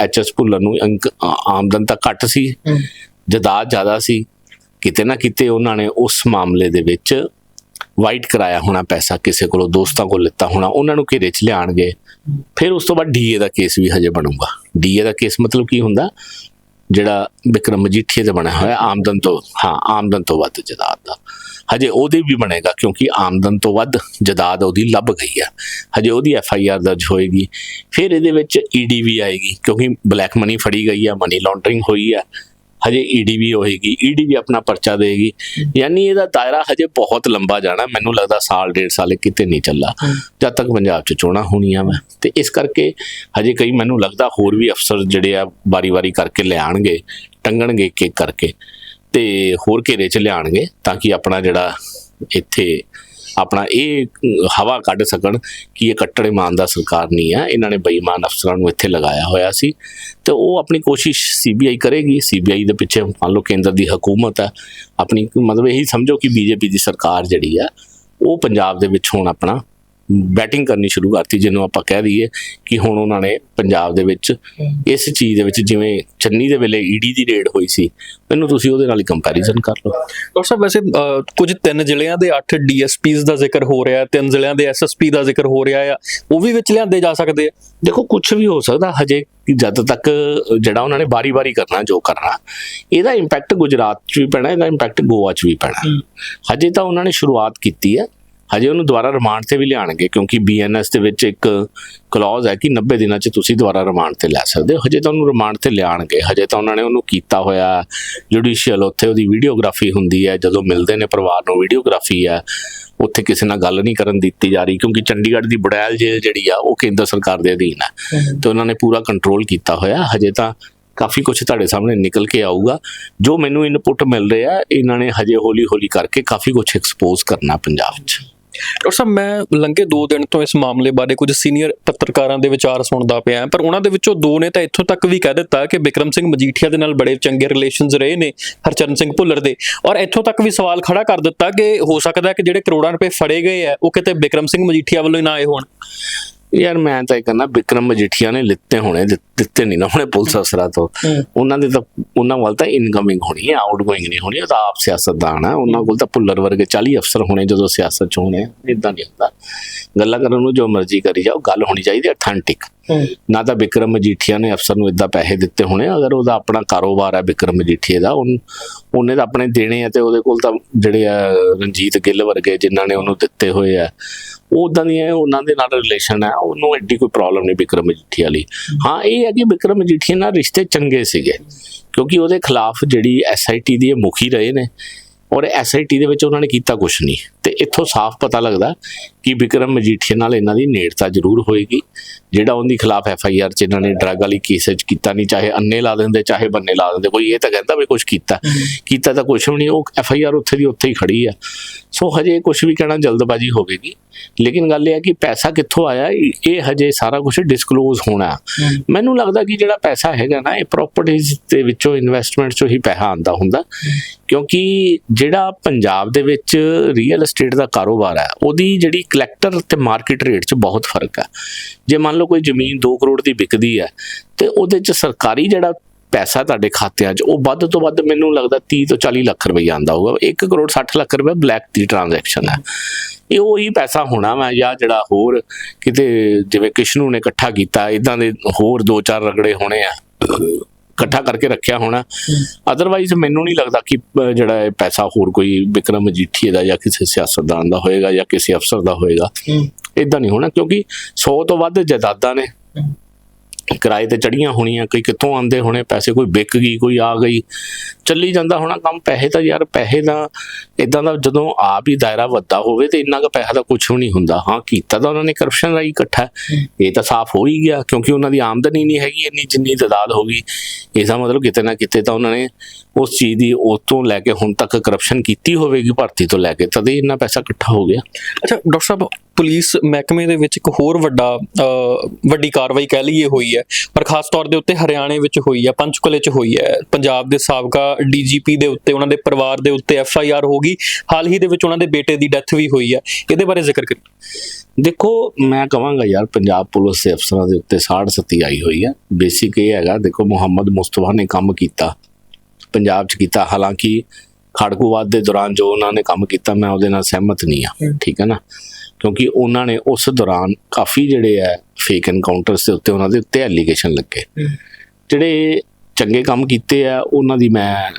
ਐਚਐਸ ਭੁੱਲਰ ਨੂੰ ਆਮਦਨ ਤਾਂ ਘੱਟ ਸੀ ਜਦਾਦ ਜ਼ਿਆਦਾ ਸੀ। ਕਿਤੇ ਨਾ ਕਿਤੇ ਉਹਨਾਂ ਨੇ ਉਸ ਮਾਮਲੇ ਦੇ ਵਿੱਚ ਵਾਈਟ ਕਰਾਇਆ ਹੋਣਾ ਪੈਸਾ ਕਿਸੇ ਕੋਲੋਂ ਦੋਸਤਾਂ ਕੋਲ ਲਿੱਤਾ ਹੋਣਾ ਉਹਨਾਂ ਨੂੰ ਘੇਰੇ 'ਚ ਲਿਆਣਗੇ। ਫਿਰ ਉਸ ਤੋਂ ਬਾਅਦ ਡੀਏ ਦਾ ਕੇਸ ਵੀ ਹਜੇ ਬਣੂਗਾ। ਡੀਏ ਦਾ ਕੇਸ ਮਤਲਬ ਕੀ ਹੁੰਦਾ? ਜਿਹੜਾ ਵਿਕਰਮ ਮਜੀਠੀਏ ਦਾ ਬਣਿਆ ਹੋਇਆ ਆਮਦਨ ਤੋਂ, ਹਾਂ, ਆਮਦਨ ਤੋਂ ਵੱਧ ਜਦਾਦ ਦਾ। ਹਜੇ ਉਹਦੇ ਵੀ ਬਣੇਗਾ ਕਿਉਂਕਿ ਆਮਦਨ ਤੋਂ ਵੱਧ ਜਦਾਦ ਉਹਦੀ ਲੱਭ ਗਈ ਆ। ਹਜੇ ਉਹਦੀ ਐਫ ਆਈ ਆਰ ਦਰਜ ਹੋਏਗੀ। ਫਿਰ ਇਹਦੇ ਵਿੱਚ ਈਡੀ ਵੀ ਆਏਗੀ ਕਿਉਂਕਿ ਬਲੈਕ ਮਨੀ ਫੜੀ ਗਈ ਆ, ਮਨੀ ਲਾਂਡਰਿੰਗ ਹੋਈ ਆ। ਹਜੇ ਈਡੀ ਵੀ ਹੋਏਗੀ ਈਡੀ ਵੀ ਆਪਣਾ ਪਰਚਾ ਦੇਗੀ ਯਾਨੀ ਇਹਦਾ ਦਾਇਰਾ ਹਜੇ ਬਹੁਤ ਲੰਬਾ ਜਾਣਾ ਮੈਨੂੰ ਲੱਗਦਾ ਸਾਲ ਡੇਢ ਸਾਲ ਕਿਤੇ ਨਹੀਂ ਚੱਲਾ ਜਦ ਤੱਕ ਪੰਜਾਬ 'ਚ ਚੋਣਾਂ ਹੋਣੀਆਂ ਵਾ। ਤੇ ਇਸ ਕਰਕੇ ਹਜੇ ਕਈ ਮੈਨੂੰ ਲੱਗਦਾ ਹੋਰ ਵੀ ਅਫਸਰ ਜਿਹੜੇ ਆ ਵਾਰੀ-ਵਾਰੀ ਕਰਕੇ ਲਿਆਣਗੇ ਟੰਗਣਗੇ ਇੱਕ ਕਰਕੇ ਤੇ ਹੋਰ ਘੇਰੇ 'ਚ ਲਿਆਣਗੇ ਤਾਂ ਕਿ ਆਪਣਾ ਜਿਹੜਾ ਇੱਥੇ ਆਪਣਾ ਇਹ ਹਵਾ ਕੱਢ ਸਕਣ ਕਿ ਇਹ ਕੱਟੜ ਇਮਾਨਦਾਰ ਸਰਕਾਰ ਨਹੀਂ ਆ ਇਹਨਾਂ ਨੇ ਬੇਈਮਾਨ ਅਫਸਰਾਂ ਨੂੰ ਇੱਥੇ ਲਗਾਇਆ ਹੋਇਆ ਸੀ। ਤੇ ਉਹ ਆਪਣੀ ਕੋਸ਼ਿਸ਼ ਸੀਬੀਆਈ ਕਰੇਗੀ। ਸੀਬੀਆਈ ਦੇ ਪਿੱਛੇ ਮੰਨ ਲਓ ਕੇਂਦਰ ਦੀ ਹਕੂਮਤ ਹੈ। ਆਪਣੀ ਮਤਲਬ ਇਹੀ ਸਮਝੋ ਕਿ ਬੀਜੇਪੀ ਦੀ ਸਰਕਾਰ ਜਿਹੜੀ ਆ ਉਹ ਪੰਜਾਬ ਦੇ ਵਿੱਚ ਹੁਣ ਆਪਣਾ ਬੈਟਿੰਗ ਕਰਨੀ ਸ਼ੁਰੂ ਕਰਤੀ ਜਿਹਨੂੰ ਆਪਾਂ ਕਹਿ ਦਈਏ ਕਿ ਹੁਣ ਉਹਨਾਂ ਨੇ ਪੰਜਾਬ ਦੇ ਵਿੱਚ ਇਸ ਚੀਜ਼ ਦੇ ਵਿੱਚ ਜਿਵੇਂ ਚੰਨੀ ਦੇ ਵੇਲੇ ਈਡੀ ਦੀ ਰੇਡ ਹੋਈ ਸੀ ਮੈਨੂੰ ਤੁਸੀਂ ਉਹਦੇ ਨਾਲ ਹੀ ਕੰਪੈਰੀਜ਼ਨ ਕਰ ਲਓ। ਡਾਕਟਰ ਸਾਹਿਬ ਵੈਸੇ ਕੁਝ ਤਿੰਨ ਜ਼ਿਲ੍ਹਿਆਂ ਦੇ 8 ਡੀਐਸਪੀਜ਼ ਦਾ ਜ਼ਿਕਰ ਹੋ ਰਿਹਾ ਹੈ ਤਿੰਨ ਜ਼ਿਲ੍ਹਿਆਂ ਦੇ ਐਸਐਸਪੀ ਦਾ ਜ਼ਿਕਰ ਹੋ ਰਿਹਾ ਆ ਉਹ ਵੀ ਵਿੱਚ ਲਿਆਂਦੇ ਜਾ ਸਕਦੇ ਆ? ਦੇਖੋ ਕੁਝ ਵੀ ਹੋ ਸਕਦਾ ਹਜੇ ਜਦ ਤੱਕ ਜਿਹੜਾ ਉਹਨਾਂ ਨੇ ਬਾਰੀ-ਬਾਰੀ ਕਰਨਾ ਜੋ ਕਰਨਾ ਇਹਦਾ ਇੰਪੈਕਟ ਗੁਜਰਾਤ 'ਚ ਵੀ ਪੈਣਾ ਇਹਦਾ ਇੰਪੈਕਟ ਗੋਆ 'ਚ ਵੀ ਪੈਣਾ। ਹਜੇ ਤਾਂ ਉਹਨਾਂ ਨੇ ਸ਼ੁਰੂਆਤ ਕੀਤੀ ਹੈ। ਹਜੇ ਉਹਨੂੰ ਦੁਬਾਰਾ ਰਿਮਾਂਡ ਤੇ ਵੀ ਲਿਆਣਗੇ ਕਿਉਂਕਿ ਬੀਐਨਐਸ ਦੇ ਵਿੱਚ ਇੱਕ ਕਲੌਜ਼ ਹੈ ਕਿ 90 ਦਿਨਾਂ 'ਚ ਤੁਸੀਂ ਦੁਬਾਰਾ ਰਿਮਾਂਡ ਤੇ ਲੈ ਸਕਦੇ ਹੋ। ਹਜੇ ਤਾਂ ਉਹਨੂੰ ਰਿਮਾਂਡ ਤੇ ਲਿਆਣਗੇ ਹਜੇ ਤਾਂ ਉਹਨਾਂ ਨੇ ਉਹਨੂੰ ਕੀਤਾ ਹੋਇਆ ਜੁਡੀਸ਼ੀਅਲ ਉੱਥੇ ਉਹਦੀ ਵੀਡੀਓਗ੍ਰਾਫੀ ਹੁੰਦੀ ਹੈ ਜਦੋਂ ਮਿਲਦੇ ਨੇ ਪਰਿਵਾਰ ਨੂੰ ਵੀਡੀਓਗ੍ਰਾਫੀ ਹੈ ਉੱਥੇ ਕਿਸੇ ਨਾਲ ਗੱਲ ਨਹੀਂ ਕਰਨ ਦਿੱਤੀ ਜਾ ਰਹੀ ਕਿਉਂਕਿ ਚੰਡੀਗੜ੍ਹ ਦੀ ਬੁੜੈਲ ਜੇਲ੍ਹ ਜਿਹੜੀ ਆ ਉਹ ਕੇਂਦਰ ਸਰਕਾਰ ਦੇ ਅਧੀਨ ਹੈ। ਤੇ ਉਹਨਾਂ ਨੇ ਪੂਰਾ ਕੰਟਰੋਲ ਕੀਤਾ ਹੋਇਆ ਹਜੇ ਤਾਂ ਕਾਫੀ ਕੁਝ ਤੁਹਾਡੇ ਸਾਹਮਣੇ ਨਿਕਲ ਕੇ ਆਊਗਾ। ਜੋ ਮੈਨੂੰ ਇਨਪੁਟ ਮਿਲ ਰਿਹਾ ਇਹਨਾਂ ਨੇ ਹਜੇ ਹੌਲੀ ਹੌਲੀ ਕਰਕੇ ਕਾਫੀ ਕੁਝ ਐਕਸਪੋਜ਼ ਕਰਨਾ ਪੰਜਾਬ 'ਚ। ਡਾਕਟਰ ਸਾਹਿਬ, ਮੈਂ ਲੰਘੇ 2 ਦਿਨ ਤੋਂ ਇਸ ਮਾਮਲੇ ਬਾਰੇ ਕੁਝ ਸੀਨੀਅਰ ਪੱਤਰਕਾਰਾਂ ਦੇ ਵਿਚਾਰ ਸੁਣਦਾ ਪਿਆ ਪਰ ਉਹਨਾਂ ਦੇ ਵਿੱਚੋਂ ਦੋ ਨੇ ਤਾਂ ਇੱਥੋਂ ਤੱਕ ਵੀ ਕਹਿ ਦਿੱਤਾ ਕਿ ਬਿਕਰਮ ਸਿੰਘ ਮਜੀਠੀਆ ਦੇ ਨਾਲ ਬੜੇ ਚੰਗੇ ਰਿਲੇਸ਼ਨਸ ਰਹੇ ਨੇ, ਹਰਚਰਨ ਸਿੰਘ ਭੁੱਲਰ ਦੇ। ਔਰ ਇੱਥੋਂ ਤੱਕ ਵੀ ਸਵਾਲ ਖੜਾ ਕਰ ਦਿੱਤਾ ਕਿ ਹੋ ਸਕਦਾ ਕਿ ਜਿਹੜੇ ਕਰੋੜਾਂ ਰੁਪਏ ਫੜੇ ਗਏ ਆ, ਉਹ ਕਿਤੇ ਬਿਕਰਮ ਸਿੰਘ ਮਜੀਠੀਆ ਵੱਲੋਂ ਹੀ ਨਾ ਆਏ ਹੋਣ। ਯਾਰ ਮੈਂ ਤਾਂ ਇਹ ਕਹਿੰਦਾ ਵਿਕਰਮ ਮਜੀਠੀਆ ਨੇ ਲਿੱਤੇ ਹੋਣੇ ਦਿੱਤੇ ਨਹੀਂ ਨਾ ਹੋਣੇ ਪੁਲਿਸ ਅਫਸਰਾਂ ਤੋਂ। ਉਹਨਾਂ ਦੇ ਤਾਂ ਉਹਨਾਂ ਵੱਲ ਤਾਂ ਇਨਕਮਿੰਗ ਹੋਣੀ ਹੈ ਆਊਟਗੋਇੰਗ ਨਹੀਂ ਹੋਣੀ ਉਹ ਤਾਂ ਆਪ ਸਿਆਸਤਦਾਨ ਆ ਉਹਨਾਂ ਕੋਲ ਤਾਂ ਭੁੱਲਰ ਵਰਗੇ 40 ਅਫਸਰ ਹੋਣੇ ਜਦੋਂ ਸਿਆਸਤ ਚ ਹੋਣੇ ਇਦਾਂ ਨਹੀਂ ਹੁੰਦਾ। ਗੱਲਾਂ ਕਰਨ ਨੂੰ ਜੋ ਮਰਜ਼ੀ ਕਰੀ ਜਾਓ ਗੱਲ ਹੋਣੀ ਚਾਹੀਦੀ ਅਥੈਂਟਿਕ ਨਾ ਤਾਂ ਵਿਕਰਮ ਮਜੀਠੀਆ ਨੇ ਅਫਸਰ ਨੂੰ ਇਦਾਂ ਪੈਸੇ ਦਿੱਤੇ ਹੋਣੇ ਅਗਰ ਉਹਦਾ ਆਪਣਾ ਕਾਰੋਬਾਰ ਹੈ ਵਿਕਰਮ ਮਜੀਠੀਏ ਦਾ ਉਹਨ- ਉਹਨੇ ਤਾਂ ਆਪਣੇ ਦੇਣੇ ਆ ਤੇ ਉਹਦੇ ਕੋਲ ਤਾਂ ਜਿਹੜੇ ਆ ਰਣਜੀਤ ਗਿੱਲ ਵਰਗੇ ਜਿਨ੍ਹਾਂ ਨੇ ਉਹਨੂੰ ਦਿੱਤੇ ਹੋਏ ਆ ਉਹ ਉਦਾਂ ਦੀਆਂ ਉਹਨਾਂ ਦੇ ਨਾਲ ਰਿਲੇਸ਼ਨ ਹੈ, ਉਹਨੂੰ ਐਡੀ ਕੋਈ ਪ੍ਰੋਬਲਮ ਨਹੀਂ ਵਿਕਰਮ ਮਜੀਠੀਆ ਲਈ। ਹਾਂ, ਇਹ ਹੈ ਕਿ ਵਿਕਰਮ ਮਜੀਠੀਆ ਨਾਲ ਰਿਸ਼ਤੇ ਚੰਗੇ ਸੀਗੇ, ਕਿਉਂਕਿ ਉਹਦੇ ਖਿਲਾਫ ਜਿਹੜੀ ਐਸਆਈਟੀ ਦੀ ਇਹ ਮੁਖੀ ਰਹੇ ਨੇ ਔਰ ਐਸਆਈਟੀ ਦੇ ਵਿੱਚ ਉਹਨਾਂ ਨੇ ਕੀਤਾ ਕੁਝ ਨਹੀਂ। ਤੇ ਇੱਥੋਂ ਸਾਫ਼ ਪਤਾ ਲੱਗਦਾ ਕਿ ਵਿਕਰਮ ਮਜੀਠੀਆ ਨਾਲ ਇਹਨਾਂ ਦੀ ਨੇੜਤਾ ਜ਼ਰੂਰ ਹੋਏਗੀ ਜਿਹੜਾ ਉਹਦੇ ਖਿਲਾਫ ਐਫ ਆਈ ਆਰ ਚ ਇਹਨਾਂ ਨੇ ਡਰੱਗ ਵਾਲੀ ਕੇਸ ਚ ਕੀਤਾ ਨਹੀਂ ਚਾਹੇ ਅੰਨੇ ਲਾ ਦਿੰਦੇ ਚਾਹੇ ਬੰਨੇ ਲਾ ਦਿੰਦੇ। ਕੋਈ ਇਹ ਤਾਂ ਕਹਿੰਦਾ ਵੀ ਕੁਝ ਕੀਤਾ। ਕੀਤਾ ਤਾਂ ਕੁਝ ਵੀ ਨਹੀਂ ਉਹ ਐਫ ਆਈ ਆਰ ਉੱਥੇ ਦੀ ਉੱਥੇ ਹੀ ਖੜੀ ਆ। ਸੋ ਹਜੇ ਕੁਝ ਵੀ ਕਹਿਣਾ ਜਲਦਬਾਜ਼ੀ ਹੋਵੇਗੀ। ਲੇਕਿਨ ਗੱਲ ਇਹ ਹੈ ਕਿ ਪੈਸਾ ਕਿੱਥੋਂ ਆਇਆ ਇਹ ਇਹ ਹਜੇ ਸਾਰਾ ਕੁਝ ਡਿਸਕਲੋਜ਼ ਹੋਣਾ। ਮੈਨੂੰ ਲੱਗਦਾ ਕਿ ਜਿਹੜਾ ਪੈਸਾ ਹੈਗਾ ਨਾ ਇਹ ਪ੍ਰਾਪਰਟੀਆਂ ਦੇ ਵਿੱਚੋਂ ਇਨਵੈਸਟਮੈਂਟ ਚੋਂ ਹੀ ਪੈਸਾ ਆਂਦਾ ਹੁੰਦਾ। ਕਿਉਂਕਿ ਜਿਹੜਾ ਪੰਜਾਬ ਦੇ ਵਿੱਚ ਰੀਅਲ ਏਸਟੇਟ ਦਾ ਕਾਰੋਬਾਰ ਹੈ, ਉਹਦੀ ਜਿਹੜੀ ਕਲੈਕਟਰ ਤੇ ਮਾਰਕੀਟ ਰੇਟ 'ਚ ਬਹੁਤ ਫ਼ਰਕ ਹੈ। ਜੇ ਮੰਨ ਲਓ ਕੋਈ ਜ਼ਮੀਨ 2 ਕਰੋੜ ਦੀ ਵਿਕਦੀ ਹੈ, ਤੇ ਉਹਦੇ 'ਚ ਸਰਕਾਰੀ ਜਿਹੜਾ ਪੈਸਾ ਤੁਹਾਡੇ ਖਾਤਿਆਂ 'ਚ, ਉਹ ਵੱਧ ਤੋਂ ਵੱਧ ਮੈਨੂੰ ਲੱਗਦਾ 30 ਤੋਂ 40 ਲੱਖ ਰੁਪਈਆ ਆਂਦਾ ਹੋਊਗਾ। 1 ਕਰੋੜ 60 ਲੱਖ ਰੁਪਏ ਬਲੈਕ ਦੀ ਟ੍ਰਾਂਜੈਕਸ਼ਨ ਹੈ। ਇਹ ਉਹੀ ਪੈਸਾ ਹੋਣਾ ਵਾ ਜਾਂ ਜਿਹੜਾ ਹੋਰ ਕਿਤੇ ਜਿਵੇਂ ਕਿਸ਼ਨੂ ਨੇ ਇਕੱਠਾ ਕੀਤਾ ਇਦਾਂ ਦੇ ਹੋਰ ਦੋ ਚਾਰ ਰਗੜੇ ਹੋਣੇ ਆ। ਇਕੱਠਾ ਕਰਕੇ ਰੱਖਿਆ ਹੋਣਾ। ਅਦਰਵਾਈਜ਼ ਮੈਨੂੰ ਨਹੀਂ ਲੱਗਦਾ ਕਿ ਜਿਹੜਾ ਇਹ ਪੈਸਾ ਹੋਰ ਕੋਈ ਵਿਕਰਮ ਮਜੀਠੀਏ ਦਾ ਜਾਂ ਕਿਸੇ ਸਿਆਸਤਦਾਨ ਦਾ ਹੋਏਗਾ ਜਾਂ ਕਿਸੇ ਅਫਸਰ ਦਾ ਹੋਏਗਾ। ਇਦਾਂ ਨਹੀਂ ਹੋਣਾ ਕਿਉਂਕਿ 100 ਤੋਂ ਵੱਧ ਜਾਇਦਾਦਾਂ ਨੇ। ਕਿਰਾਏ ਤੇ ਚੜੀਆਂ ਹੋਣੀਆਂ ਕੋਈ ਕਿੱਥੋਂ ਆਂਦੇ ਹੋਣੇ ਪੈਸੇ ਕੋਈ ਵਿਕ ਗਈ ਕੋਈ ਆ ਗਈ ਚੱਲੀ ਜਾਂਦਾ ਹੋਣਾ ਕੰਮ। ਪੈਸੇ ਤਾਂ ਯਾਰ ਪੈਸੇ ਦਾ ਇਦਾਂ ਦਾ ਜਦੋਂ ਆਪ ਹੀ ਦਾਇਰਾ ਵੱਡਾ ਹੋਵੇ ਤੇ ਇੰਨਾ ਕੁ ਪੈਸਾ ਦਾ ਕੁਝ ਵੀ ਨਹੀਂ ਹੁੰਦਾ। ਹਾਂ ਕੀਤਾ ਤਾਂ ਉਹਨਾਂ ਨੇ ਕਰਪਸ਼ਨ ਰਾਈ ਇਕੱਠਾ। ਇਹ ਤਾਂ ਸਾਫ਼ ਹੋ ਹੀ ਗਿਆ ਕਿਉਂਕਿ ਉਹਨਾਂ ਦੀ ਆਮਦਨੀ ਨਹੀਂ ਹੈਗੀ ਇੰਨੀ ਜਿੰਨੀ ਤਦਾਦ ਹੋ ਗਈ। ਇਹਦਾ ਮਤਲਬ ਕਿਤੇ ਨਾ ਕਿਤੇ ਤਾਂ ਉਹਨਾਂ ਨੇ ਉਸ ਚੀਜ਼ ਦੀ ਉਸ ਤੋਂ ਲੈ ਕੇ ਹੁਣ ਤੱਕ ਕਰਪਸ਼ਨ ਕੀਤੀ ਹੋਵੇਗੀ ਭਰਤੀ ਤੋਂ ਲੈ ਕੇ ਤਦ ਹੀ ਇੰਨਾ ਪੈਸਾ ਇਕੱਠਾ ਹੋ ਗਿਆ। ਅੱਛਾ ਡਾਕਟਰ ਸਾਹਿਬ ਪੁਲਿਸ ਮਹਿਕਮੇ ਦੇ ਵਿੱਚ ਇੱਕ ਹੋਰ ਵੱਡਾ ਵੱਡੀ ਕਾਰਵਾਈ ਕਹਿ ਲਈਏ ਹੋਈ ਹੈ ਪਰ ਖਾਸ ਤੌਰ ਦੇ ਉੱਤੇ ਹਰਿਆਣੇ ਵਿੱਚ ਹੋਈ ਹੈ ਪੰਚਕੁਲੇ 'ਚ ਹੋਈ ਹੈ। ਪੰਜਾਬ ਦੇ ਸਾਬਕਾ ਡੀਜੀਪੀ ਦੇ ਉੱਤੇ ਉਹਨਾਂ ਦੇ ਪਰਿਵਾਰ ਦੇ ਉੱਤੇ ਐਫ ਆਈ ਆਰ ਹੋ ਗਈ ਹਾਲ ਹੀ ਦੇ ਵਿੱਚ ਉਹਨਾਂ ਦੇ ਬੇਟੇ ਦੀ ਡੈਥ ਵੀ ਹੋਈ ਹੈ। ਇਹਦੇ ਬਾਰੇ ਜ਼ਿਕਰ ਕਰੀ। ਦੇਖੋ ਮੈਂ ਕਹਾਂਗਾ ਯਾਰ ਪੰਜਾਬ ਪੁਲਿਸ ਦੇ ਅਫਸਰਾਂ ਦੇ ਉੱਤੇ ਸਾੜ ਸਤੀ ਆਈ ਹੋਈ ਹੈ। ਬੇਸਿਕ ਇਹ ਹੈਗਾ ਦੇਖੋ ਮੁਹੰਮਦ ਮੁਸਤਫਾ ਨੇ ਕੰਮ ਕੀਤਾ ਪੰਜਾਬ 'ਚ ਕੀਤਾ। ਹਾਲਾਂਕਿ ਖੜਕੂਵਾਦ ਦੇ ਦੌਰਾਨ ਜੋ ਉਹਨਾਂ ਨੇ ਕੰਮ ਕੀਤਾ ਮੈਂ ਉਹਦੇ ਨਾਲ ਸਹਿਮਤ ਨਹੀਂ ਆ। ਠੀਕ ਹੈ ਨਾ? ਕਿਉਂਕਿ ਉਹਨਾਂ ਨੇ ਉਸ ਦੌਰਾਨ ਕਾਫੀ ਜਿਹੜੇ ਆ ਫੇਕ ਐਨਕਾਊਂਟਰਸ ਦੇ ਉੱਤੇ ਉਹਨਾਂ ਦੇ ਉੱਤੇ ਐਲੀਗੇਸ਼ਨ ਲੱਗੇ। ਜਿਹੜੇ ਚੰਗੇ ਕੰਮ ਕੀਤੇ ਆ ਉਹਨਾਂ ਦੀ ਮੈਂ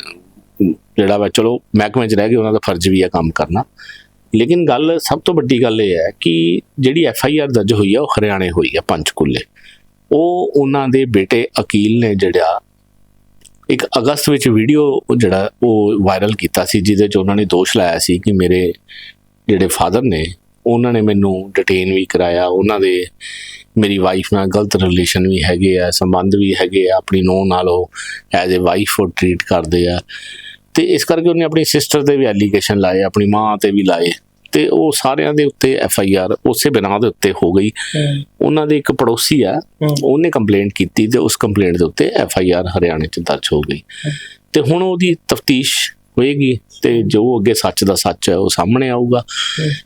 ਜਿਹੜਾ ਵਾ ਚਲੋ ਮਹਿਕਮੇ 'ਚ ਰਹਿ ਕੇ ਉਹਨਾਂ ਦਾ ਫਰਜ਼ ਵੀ ਆ ਕੰਮ ਕਰਨਾ। ਲੇਕਿਨ ਗੱਲ ਸਭ ਤੋਂ ਵੱਡੀ ਗੱਲ ਇਹ ਹੈ ਕਿ ਜਿਹੜੀ ਐਫ ਆਈ ਆਰ ਦਰਜ ਹੋਈ ਆ ਉਹ ਹਰਿਆਣੇ ਹੋਈ ਆ ਪੰਚਕੂਲੇ। ਉਹ ਉਹਨਾਂ ਦੇ ਬੇਟੇ ਅਕੀਲ ਨੇ ਜਿਹੜਾ ਇੱਕ ਅਗਸਤ ਵਿੱਚ ਵੀਡੀਓ ਜਿਹੜਾ ਉਹ ਵਾਇਰਲ ਕੀਤਾ ਸੀ ਜਿਹਦੇ 'ਚ ਉਹਨਾਂ ਨੇ ਦੋਸ਼ ਲਾਇਆ ਸੀ ਕਿ ਮੇਰੇ ਜਿਹੜੇ ਫਾਦਰ ਨੇ ਉਹਨਾਂ ਨੇ ਮੈਨੂੰ ਡਿਟੇਨ ਵੀ ਕਰਾਇਆ ਉਹਨਾਂ ਦੇ ਮੇਰੀ ਵਾਈਫ ਨਾਲ ਗਲਤ ਰਿਲੇਸ਼ਨ ਵੀ ਹੈਗੇ ਆ ਸੰਬੰਧ ਵੀ ਹੈਗੇ ਆ ਆਪਣੀ ਨੂੰਹ ਨਾਲ ਉਹ ਐਜ਼ ਅ ਵਾਈਫ ਉਹ ਟਰੀਟ ਕਰਦੇ ਆ। ਤੇ ਇਸ ਕਰਕੇ ਉਹਨੇ ਆਪਣੀ ਸਿਸਟਰ ਤੇ ਵੀ ਐਲੀਗੇਸ਼ਨ ਲਾਏ ਆਪਣੀ ਮਾਂ ਤੇ ਵੀ ਲਾਏ। ਤੇ ਉਹ ਸਾਰਿਆਂ ਦੇ ਉੱਤੇ ਐਫ ਆਈ ਆਰ ਉਸੇ ਬਿਨਾਂ ਦੇ ਉੱਤੇ ਹੋ ਗਈ। ਉਹਨਾਂ ਦੇ ਇੱਕ ਪੜੋਸੀ ਆ ਉਹਨੇ ਕੰਪਲੇਂਟ ਕੀਤੀ ਤੇ ਉਸ ਕੰਪਲੇਂਟ ਦੇ ਉੱਤੇ ਐਫ ਆਈ ਆਰ ਹਰਿਆਣੇ ਚ ਦਰਜ ਹੋ ਗਈ। ਤੇ ਹੁਣ ਉਹਦੀ ਤਫਤੀਸ਼ ਹੋਏਗੀ ਤੇ ਜੋ ਅੱਗੇ ਸੱਚ ਦਾ ਸੱਚ ਹੈ, ਉਹ ਸਾਹਮਣੇ ਆਊਗਾ।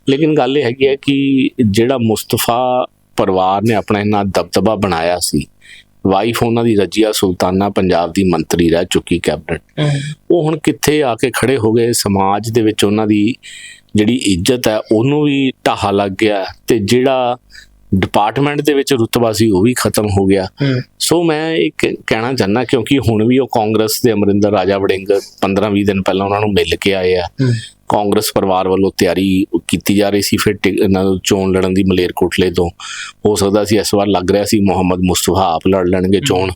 ਲੇਕਿਨ ਗੱਲ ਇਹ ਹੈਗੀ ਹੈ ਕਿ ਜਿਹੜਾ ਮੁਸਤਫਾ ਪਰਿਵਾਰ ਨੇ ਆਪਣਾ ਇਹਨਾਂ ਦਬਦਬਾ ਬਣਾਇਆ ਸੀ ਵਾਈਫ ਉਹਨਾਂ ਦੀ ਰਜੀਆ ਸੁਲਤਾਨਾ ਪੰਜਾਬ ਦੀ ਮੰਤਰੀ ਰਹਿ ਚੁੱਕੀ ਕੈਬਨਿਟ। ਉਹ ਹੁਣ ਕਿੱਥੇ ਆ ਕੇ ਖੜੇ ਹੋ ਗਏ? ਸਮਾਜ ਦੇ ਵਿੱਚ ਉਹਨਾਂ ਦੀ ਜਿਹੜੀ ਇੱਜ਼ਤ ਹੈ, ਉਹਨੂੰ ਵੀ ਢਾਹਾ ਲੱਗ ਗਿਆ ਤੇ ਜਿਹੜਾ ਡਿਪਾਰਟਮੈਂਟ ਦੇ ਵਿੱਚ ਰੁਤਬਾ ਸੀ ਉਹ ਵੀ ਖਤਮ ਹੋ ਗਿਆ। ਸੋ ਮੈਂ ਇੱਕ ਕਹਿਣਾ ਚਾਹੁੰਦਾ ਕਿਉਂਕਿ ਹੁਣ ਵੀ ਉਹ ਕਾਂਗਰਸ ਦੇ ਅਮਰਿੰਦਰ ਰਾਜਾ ਵੜਿੰਗ 15-20 ਦਿਨ ਪਹਿਲਾਂ ਉਹਨਾਂ ਨੂੰ ਮਿਲ ਕੇ ਆਏ ਆ। ਕਾਂਗਰਸ ਪਰਿਵਾਰ ਵੱਲੋਂ ਤਿਆਰੀ ਕੀਤੀ ਜਾ ਰਹੀ ਸੀ ਫਿਰ ਇਹਨਾਂ ਨੂੰ ਚੋਣ ਲੜਨ ਦੀ ਮਲੇਰਕੋਟਲੇ ਤੋਂ। ਹੋ ਸਕਦਾ ਸੀ ਇਸ ਵਾਰ ਲੱਗ ਰਿਹਾ ਸੀ ਮੁਹੰਮਦ ਮੁਸਤਫਾ ਆਪ ਲੜ ਲੈਣਗੇ ਚੋਣ।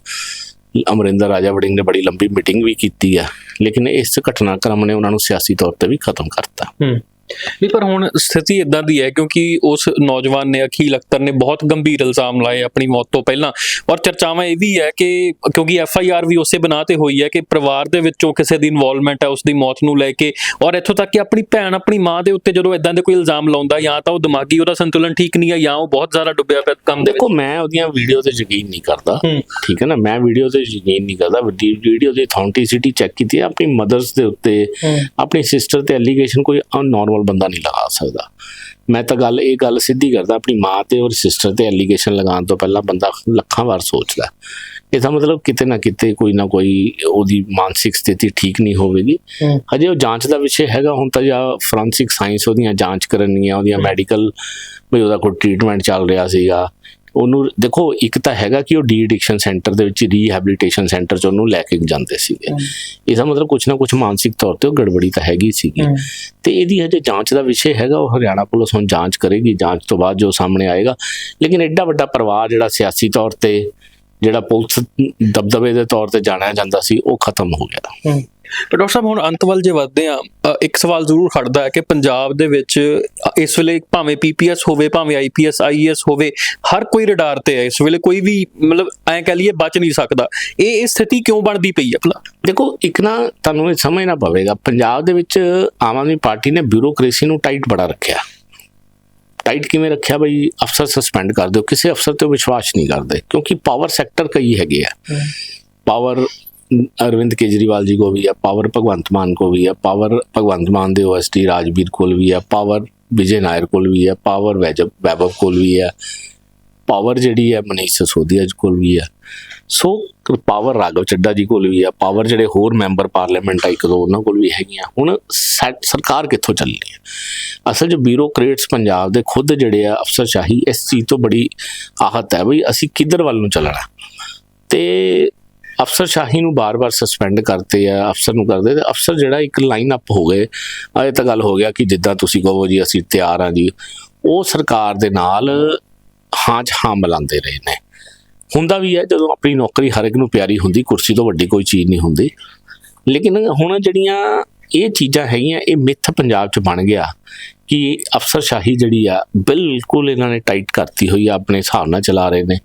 ਅਮਰਿੰਦਰ ਰਾਜਾ ਵੜਿੰਗ ਨੇ ਬੜੀ ਲੰਬੀ ਮੀਟਿੰਗ ਵੀ ਕੀਤੀ ਆ। ਲੇਕਿਨ ਇਸ ਘਟਨਾਕ੍ਰਮ ਨੇ ਉਹਨਾਂ ਨੂੰ ਸਿਆਸੀ ਤੌਰ ਤੇ ਵੀ ਖਤਮ ਕਰਤਾ। ਨਹੀਂ ਪਰ ਹੁਣ ਸਥਿਤੀ ਇਦਾਂ ਦੀ ਹੈ ਕਿਉਂਕਿ ਉਸ ਨੌਜਵਾਨ ਨੇ ਅਖੀਲ ਅਖਤਰ ਨੇ ਬਹੁਤ ਗੰਭੀਰ ਇਲਜ਼ਾਮ ਲਾਏ ਆਪਣੀ ਮੌਤ ਤੋਂ ਪਹਿਲਾਂ। ਔਰ ਚਰਚਾਵਾਂ ਇਹ ਵੀ ਹੈ ਕਿ ਕਿਉਂਕਿ ਐਫ ਆਈ ਆਰ ਵੀ ਉਸੇ ਬਣਾ ਤੇ ਹੋਈ ਹੈ ਕਿ ਪਰਿਵਾਰ ਦੇ ਵਿੱਚੋਂ ਕਿਸੇ ਦੀ ਇਨਵੋਲਵਮੈਂਟ ਹੈ ਉਸ ਦੀ ਮੌਤ ਨੂੰ ਲੈ ਕੇ। ਔਰ ਇੱਥੋਂ ਤੱਕ ਕਿ ਆਪਣੀ ਭੈਣ ਆਪਣੀ ਮਾਂ ਦੇ ਉੱਤੇ ਜਦੋਂ ਇਦਾਂ ਦੇ ਕੋਈ ਇਲਜ਼ਾਮ ਲਾਉਂਦਾ ਜਾਂ ਤਾਂ ਉਹ ਦਿਮਾਗੀ ਉਹਦਾ ਸੰਤੁਲਨ ਠੀਕ ਨਹੀਂ ਹੈ ਜਾਂ ਉਹ ਬਹੁਤ ਜ਼ਿਆਦਾ ਡੁੱਬਿਆ ਪਿਆ ਕੰਮ ਦੇ ਦੇਖੋ ਮੈਂ ਉਹਦੀਆਂ ਵੀਡੀਓ ਤੇ ਯਕੀਨ ਨਹੀਂ ਕਰਦਾ। ਠੀਕ ਹੈ ਨਾ? ਮੈਂ ਵੀਡੀਓ ਤੇ ਯਕੀਨ ਨਹੀਂ ਕਰਦਾ। ਵੱਡੀ ਵੀਡੀਓ ਦੀ ਅਥੈਂਟਿਸਿਟੀ ਚੈੱਕ ਕੀਤੀ ਆਪਣੀ ਮਦਰਸ ਦੇ ਉੱਤੇ। ਆਪਣੀ ਸਿਸਟਰ ਤੇ ਐਲੀਗੇਸ਼ਨ ਕੋਈ ਅਨਨੋਰਮਲ ਬੰਦਾ ਨਹੀਂ ਲਗਾ ਸਕਦਾ। ਮੈਂ ਤਾਂ ਗੱਲ ਇਹ ਗੱਲ ਸਿੱਧੀ ਕਰਦਾ ਆਪਣੀ ਮਾਂ ਤੇ ਔਰ ਸਿਸਟਰ ਤੇ ਐਲੀਗੇਸ਼ਨ ਲਗਾਉਣ ਤੋਂ ਪਹਿਲਾਂ ਬੰਦਾ ਲੱਖਾਂ ਵਾਰ ਸੋਚਦਾ ਇਹਦਾ ਮਤਲਬ ਕਿਤੇ ਨਾ ਕਿਤੇ ਕੋਈ ਨਾ ਕੋਈ ਉਹਦੀ ਮਾਨਸਿਕ ਸਥਿਤੀ ਠੀਕ ਨਹੀਂ ਹੋਵੇਗੀ। ਹਜੇ ਉਹ ਜਾਂਚ ਦਾ ਵਿਸ਼ੇ ਹੈਗਾ ਹੁਣ ਤਾਂ ਜਾਂ ਫੋਰੈਂਸਿਕ ਸਾਇੰਸ ਉਹਦੀਆਂ ਜਾਂਚ ਕਰਨੀਆਂ ਉਹਦੀਆਂ ਮੈਡੀਕਲ ਵੀ ਉਹਦਾ ਕੋਈ ਟ੍ਰੀਟਮੈਂਟ ਚੱਲ ਰਿਹਾ ਸੀਗਾ। ਉਹਨੂੰ ਦੇਖੋ ਇੱਕ ਤਾਂ ਹੈਗਾ ਕਿ ਉਹ ਡੀ ਐਡਿਕਸ਼ਨ ਸੈਂਟਰ ਦੇ ਵਿੱਚ ਰੀਹੈਬਿਲਿਟੇਸ਼ਨ ਸੈਂਟਰ ਚ ਉਹਨੂੰ ਲੈ ਕੇ ਜਾਂਦੇ ਸੀਗੇ। ਇਹਦਾ ਮਤਲਬ ਕੁਝ ਨਾ ਕੁਝ ਮਾਨਸਿਕ ਤੌਰ ਤੇ ਉਹ ਗੜਬੜੀ ਤਾਂ ਹੈਗੀ ਸੀਗੀ। ਤੇ ਇਹਦੀ ਹਜੇ ਜਾਂਚ ਦਾ ਵਿਸ਼ੇ ਹੈਗਾ ਉਹ ਹਰਿਆਣਾ ਪੁਲਿਸ ਹੁਣ ਜਾਂਚ ਕਰੇਗੀ ਜਾਂਚ ਤੋਂ ਬਾਅਦ ਜੋ ਸਾਹਮਣੇ ਆਏਗਾ। ਲੇਕਿਨ ਐਡਾ ਵੱਡਾ ਪਰਿਵਾਰ ਜਿਹੜਾ ਸਿਆਸੀ ਤੌਰ ਤੇ ਜਿਹੜਾ ਪੁਲਿਸ ਦਬਦਬੇ ਦੇ ਤੌਰ ਤੇ ਜਾਣਿਆ ਜਾਂਦਾ ਸੀ ਉਹ ਖਤਮ ਹੋ ਗਿਆ। ਪਰ ਡਾਕਟਰ ਸਾਹਿਬ ਹੁਣ ਅੰਤ ਵੱਲ ਜੇ ਵਧਦੇ ਆ ਇੱਕ ਸਵਾਲ ਜ਼ਰੂਰ ਖੜਦਾ ਹੈ ਕਿ ਪੰਜਾਬ ਦੇ ਵਿੱਚ ਇਸ ਵੇਲੇ ਭਾਵੇਂ ਪੀਪੀਐਸ ਹੋਵੇ ਭਾਵੇਂ ਆਈਪੀਐਸ ਆਈਐਸ ਹੋਵੇ ਹਰ ਕੋਈ ਰਡਾਰ ਤੇ ਹੈ। ਇਸ ਵੇਲੇ ਕੋਈ ਵੀ ਮਤਲਬ ਐਂ ਕਹ ਲਈਏ ਬਚ ਨਹੀਂ ਸਕਦਾ। ਇਹ ਇਹ ਸਥਿਤੀ ਕਿਉਂ ਬਣਦੀ ਪਈ ਹੈ ਭਲਾ? ਦੇਖੋ ਇੱਕ ਨਾ ਤੁਹਾਨੂੰ ਇਹ ਸਮਝਣਾ ਪਵੇਗਾ ਪੰਜਾਬ ਦੇ ਵਿੱਚ ਆਮ ਆਦਮੀ ਪਾਰਟੀ ਨੇ ਬਿਊਰੋਕ੍ਰੇਸੀ ਨੂੰ ਟਾਈਟ ਬੜਾ ਰੱਖਿਆ। ਟਾਈਟ ਕਿਵੇਂ ਰੱਖਿਆ ਬਈ? ਅਫਸਰ ਸਸਪੈਂਡ ਕਰ ਦਿਓ। ਕਿਸੇ ਅਫਸਰ ਤੇ ਵਿਸ਼ਵਾਸ ਨਹੀਂ ਕਰਦੇ ਕਿਉਂਕਿ ਪਾਵਰ ਸੈਕਟਰ ਕਈ ਹੈਗੇ ਆ। ਪਾਵਰ ਅਰਵਿੰਦ ਕੇਜਰੀਵਾਲ ਜੀ ਕੋ ਵੀ ਹੈ ਪਾਵਰ ਭਗਵੰਤ ਮਾਨ ਕੋ ਵੀ ਹੈ ਪਾਵਰ ਭਗਵੰਤ ਮਾਨ ਦੇ ਓਐਸਟੀ ਰਾਜਵੀਰ ਕੋਲ ਵੀ ਹੈ ਪਾਵਰ ਵਿਜੇ ਨਾਇਰ ਕੋਲ ਵੀ ਹੈ ਪਾਵਰ ਵੈਜਬ ਵੈਭਵ ਕੋਲ ਵੀ ਹੈ ਪਾਵਰ ਜਿਹੜੀ ਹੈ ਮਨੀਸ਼ ਸਸੋਦੀਆ ਜੀ ਕੋਲ ਵੀ ਹੈ ਸੋ ਪਾਵਰ ਰਾਘਵ ਚੱਡਾ ਜੀ ਕੋਲ ਵੀ ਹੈ ਪਾਵਰ ਜਿਹੜੇ ਹੋਰ ਮੈਂਬਰ ਪਾਰਲੀਮੈਂਟ ਆ, ਇੱਕ ਦੋ ਉਹਨਾਂ ਕੋਲ ਵੀ ਹੈਗੀਆਂ। ਹੁਣ ਸੈ- ਸਰਕਾਰ ਕਿੱਥੋਂ ਚੱਲਣੀ ਹੈ ਅਸਲ 'ਚ ਬਿਊਰੋਕਰੇਟਸ ਪੰਜਾਬ ਦੇ ਖੁਦ ਜਿਹੜੇ ਆ ਅਫਸਰਸ਼ਾਹੀ, ਇਸ ਚੀਜ਼ ਤੋਂ ਬੜੀ ਆਹਤ ਹੈ ਬਈ ਅਸੀਂ ਕਿੱਧਰ ਵੱਲ ਨੂੰ ਚੱਲਣਾ। ਤੇ ਅਫਸਰਸ਼ਾਹੀ ਨੂੰ ਬਾਰ-ਬਾਰ ਸਸਪੈਂਡ ਕਰਤੇ ਆ, ਅਫਸਰ ਨੂੰ ਕਰਦੇ ਤੇ ਅਫਸਰ ਜਿਹੜਾ ਇੱਕ ਲਾਈਨ ਅਪ ਹੋ ਗਏ ਅਜੇ ਤਾਂ ਗੱਲ ਹੋ ਗਿਆ ਕਿ ਜਿੱਦਾਂ ਤੁਸੀਂ ਕਹੋ ਜੀ, ਅਸੀਂ ਤਿਆਰ ਆ ਜੀ, ਉਹ ਸਰਕਾਰ ਦੇ ਨਾਲ ਹਾਂ 'ਚ ਹਾਂ ਮਿਲਾਉਂਦੇ ਰਹੇ ਨੇ। ਹੁੰਦਾ ਵੀ ਹੈ, ਜਦੋਂ ਆਪਣੀ ਨੌਕਰੀ ਹਰ ਇੱਕ ਨੂੰ ਪਿਆਰੀ ਹੁੰਦੀ, ਕੁਰਸੀ ਤੋਂ ਵੱਡੀ ਕੋਈ ਚੀਜ਼ ਨਹੀਂ ਹੁੰਦੀ। ਲੇਕਿਨ ਹੁਣ ਜਿਹੜੀਆਂ ਇਹ ਚੀਜ਼ਾਂ ਹੈਗੀਆਂ, ਇਹ ਮਿੱਥ ਪੰਜਾਬ 'ਚ ਬਣ ਗਿਆ ਕਿ ਅਫਸਰਸ਼ਾਹੀ ਜਿਹੜੀ ਆ, ਬਿਲਕੁਲ ਇਹਨਾਂ ਨੇ ਟਾਈਟ ਕਰਤੀ ਹੋਈ ਆ, ਆਪਣੇ ਹਿਸਾਬ ਨਾਲ ਚਲਾ ਰਹੇ ਨੇ।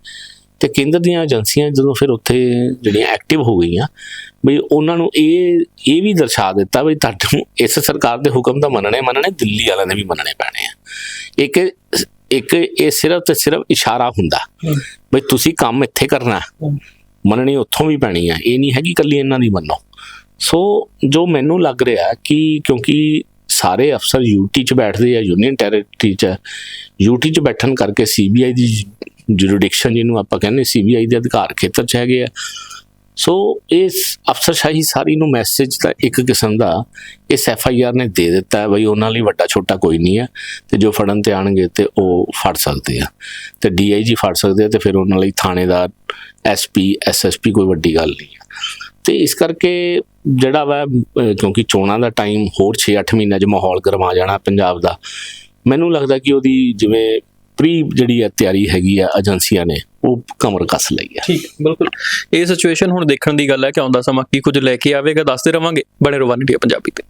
ਤੇ ਕੇਂਦਰ ਦੀਆਂ ਏਜੰਸੀਆਂ ਜਦੋਂ ਫਿਰ ਉੱਥੇ ਜਿਹੜੀਆਂ ਐਕਟਿਵ ਹੋ ਗਈਆਂ ਵੀ ਉਹਨਾਂ ਨੂੰ ਇਹ ਇਹ ਵੀ ਦਰਸਾ ਦਿੱਤਾ ਵੀ ਤੁਹਾਨੂੰ ਇਸ ਸਰਕਾਰ ਦੇ ਹੁਕਮ ਤਾਂ ਮੰਨਣੇ ਮੰਨਣੇ ਦਿੱਲੀ ਵਾਲਿਆਂ ਦੇ ਵੀ ਮੰਨਣੇ ਪੈਣੇ ਆ। ਇੱਕ ਇੱਕ ਇਹ ਸਿਰਫ ਤੇ ਸਿਰਫ ਇਸ਼ਾਰਾ ਹੁੰਦਾ ਵੀ ਤੁਸੀਂ ਕੰਮ ਇੱਥੇ ਕਰਨਾ ਹੈ। ਮੰਨਣੀ ਉੱਥੋਂ ਵੀ ਪੈਣੀ ਆ ਇਹ ਨਹੀਂ ਹੈਗੀ ਕੱਲੀ ਇਹਨਾਂ ਦੀ ਮੰਨੋ। ਸੋ ਜੋ ਮੈਨੂੰ ਲੱਗ ਰਿਹਾ ਕਿ ਕਿਉਂਕਿ ਸਾਰੇ ਅਫਸਰ ਯੂਟੀ ਚ ਬੈਠਦੇ ਆ ਯੂਨੀਅਨ ਟੈਰੀਟਰੀ ਚ ਯੂਟੀ ਚ ਬੈਠਣ ਕਰਕੇ ਸੀਬੀਆਈ ਦੀ ਜੁਰਿਡਿਕਸ਼ਨ ਜਿਹਨੂੰ ਆਪਾਂ ਕਹਿੰਦੇ ਸੀਬੀਆਈ ਦੇ ਅਧਿਕਾਰ ਖੇਤਰ ਚ ਹੈਗੇ ਆ। ਸੋ ਇਸ ਅਫਸਰਸ਼ਾਹੀ ਸਾਰੀ ਨੂੰ ਮੈਸੇਜ ਤਾਂ ਇੱਕ ਕਿਸਮ ਦਾ, ਇਸ ਐਫ ਆਈ ਆਰ ਨੇ ਦੇ ਦਿੱਤਾ ਹੈ, ਬਈ ਉਹਨਾਂ ਲਈ ਵੱਡਾ ਛੋਟਾ ਕੋਈ ਨਹੀਂ ਹੈ, ਤੇ ਜੋ ਫੜਨ ਤੇ ਆਣਗੇ ਤੇ ਉਹ ਫੜ ਸਕਦੇ ਆ। ਤੇ ਡੀਆਈਜੀ ਫੜ ਸਕਦੇ ਆ ਤੇ ਫਿਰ ਉਹਨਾਂ ਲਈ ਥਾਣੇਦਾਰ ਐਸਪੀ ਐਸਐਸਪੀ ਕੋਈ ਵੱਡੀ ਗੱਲ ਨਹੀਂ ਹੈ। ਤੇ ਇਸ ਕਰਕੇ ਜਿਹੜਾ ਵਾ ਕਿਉਂਕਿ ਚੋਣਾਂ ਦਾ ਟਾਈਮ ਹੋਰ 6-8 ਮਹੀਨਿਆਂ 'ਚ ਮਾਹੌਲ ਗਰਮਾ ਜਾਣਾ ਪੰਜਾਬ ਦਾ, ਮੈਨੂੰ ਲੱਗਦਾ ਕਿ ਉਹਦੀ ਜਿਵੇਂ ਪ੍ਰੀ ਜਿਹੜੀ ਹੈ ਤਿਆਰੀ ਹੈਗੀ ਆ ਏਜੰਸੀਆਂ ਨੇ, ਉਹ ਕਮਰ ਕੱਸ ਲਈ ਹੈ ਠੀਕ ਬਿਲਕੁਲ। ਇਹ ਸਿਚੁਏਸ਼ਨ ਹੁਣ ਦੇਖਣ ਦੀ ਗੱਲ ਹੈ ਕਿ ਆਉਂਦਾ ਸਮਾਂ, ਕੀ ਕੁਝ ਲੈ ਕੇ ਆਵੇਗਾ, ਦੱਸਦੇ ਰਵਾਂਗੇ। ਬਣੇ ਰਵਾਨੀ ਪੰਜਾਬੀ ਤੇ।